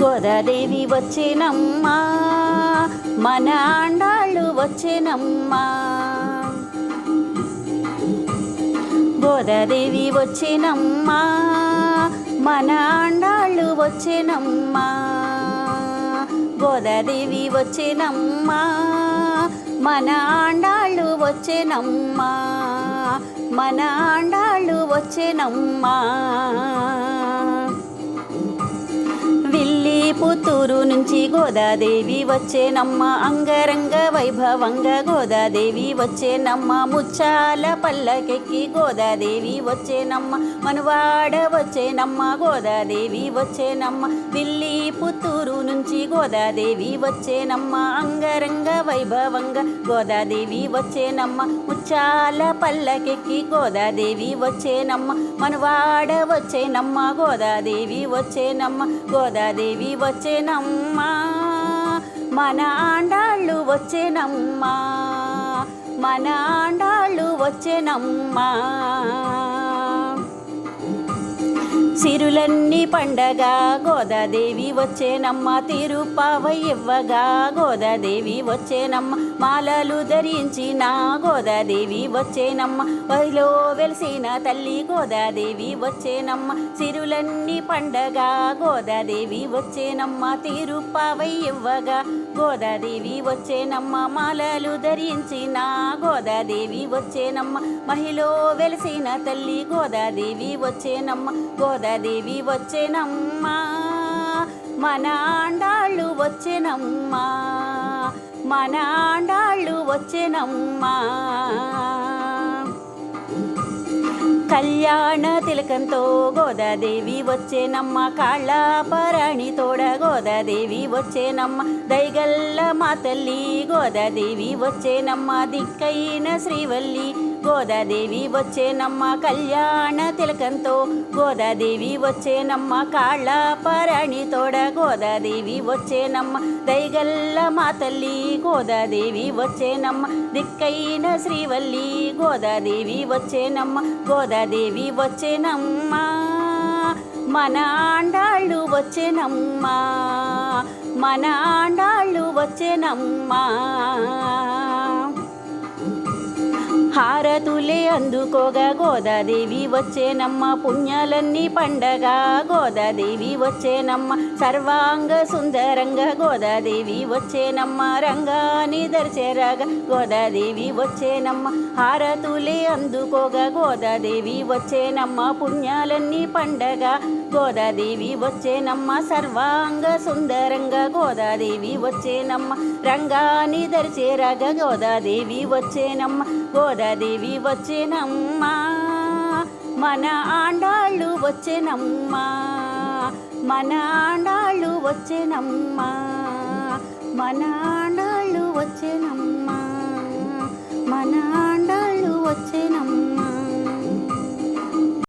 గోదాదేవి వచ్చినమ్మా మన ఆండాళ్ళు వచ్చినమ్మా. గోదాదేవి వచ్చినమ్మా మన ఆండాళ్ళు వచ్చినమ్మా. గోదాదేవి వచ్చినమ్మా. మన ఆండాళ్ళు వచ్చేనమ్మా. మన ఆండాళ్ళు వచ్చేనమ్మా. పుత్తూరు నుంచి గోదాదేవి వచ్చేనమ్మ. అంగరంగ వైభవంగా గోదాదేవి వచ్చేనమ్మ. ముచ్చాల పల్లకెక్కి గోదాదేవి వచ్చేనమ్మ. మనువాడ వచ్చేనమ్మ. గోదాదేవి వచ్చేనమ్మ. ఢిల్లీ పుత్తూరు నుంచి గోదాదేవి వచ్చేనమ్మ. అంగరంగ వైభవంగా గోదాదేవి వచ్చేనమ్మ. ముచ్చాల పల్లకెక్కి గోదాదేవి వచ్చేనమ్మ. మనువాడ వచ్చేనమ్మ. గోదాదేవి వచ్చేనమ్మ. గోదాదేవి వచ్చేనమ్మా. మన ఆండాళ్ళు వచ్చేనమ్మా. మన ఆండాళ్ళు వచ్చేనమ్మా. సిరులన్నీ పండగ గోదాదేవి వచ్చేనమ్మ. తిరుపావై ఇవ్వగా గోదాదేవి వచ్చేనమ్మ. మాలలు ధరించిన గోదాదేవి వచ్చేనమ్మ. వరిలో వెలిసిన తల్లి గోదాదేవి వచ్చేనమ్మ. సిరులన్నీ పండగ గోదాదేవి వచ్చేనమ్మ. తిరుపావై ఇవ్వగా గోదాదేవి వచ్చేనమ్మ. మాలలు ధరించిన గోదాదేవి వచ్చేనమ్మ. మహిళ వెలిసిన తల్లి గోదాదేవి వచ్చేనమ్మ. గోదాదేవి వచ్చేనమ్మ. మన ఆండాళ్ళు వచ్చేనమ్మా. మన ఆండాళ్ళు వచ్చేనమ్మా. కళ్యాణ తిలకంతో గోదాదేవి వచ్చేనమ్మ. కాళ్ళాపరాణి తోడ గోదాదేవి వచ్చేనమ్మ. దైగల్ల మా తల్లి గోదాదేవి వచ్చేనమ్మ. దిక్కైన శ్రీవల్లి గోదాదేవి వచ్చేనమ్మ కళ్యాణ తిలకంతో. గోదాదేవి వచ్చేనమ్మ కాళ్ళ కాళ్ళాపరాణి తోడ గోదాదేవి వచ్చేనమ్మ దైగల్ల మా తల్లి గోదాదేవి వచ్చేనమ్మ దిక్కైన శ్రీవల్లి. గోదాదేవి వచ్చేనమ్మ గోదాదేవి వచ్చేనమ్మ. మన ఆండాళ్ళు వచ్చేనమ్మా మన ఆండాళ్ళు వచ్చేనమ్మా. హారతులే అందుకోగా గోదాదేవి వచ్చేనమ్మ పుణ్యాలన్నీ పండగ గోదాదేవి వచ్చేనమ్మ సర్వాంగ సుందరంగా గోదాదేవి వచ్చేనమ్మ రంగాని దర్శరగా గోదాదేవి వచ్చేనమ్మ హారతులే అందుకోగా గోదాదేవి వచ్చేనమ్మ పుణ్యాలన్నీ పండగ గోదాదేవి వచ్చేనమ్మ సర్వాంగ సుందరంగా గోదాదేవి వచ్చేనమ్మ రంగాని దర్శరగా గోదాదేవి వచ్చేనమ్మ గోదాదేవి వచ్చేనమ్మా మన ఆండాళ్ళు వచ్చేనమ్మా మన ఆండాళ్ళు వచ్చేనమ్మా మన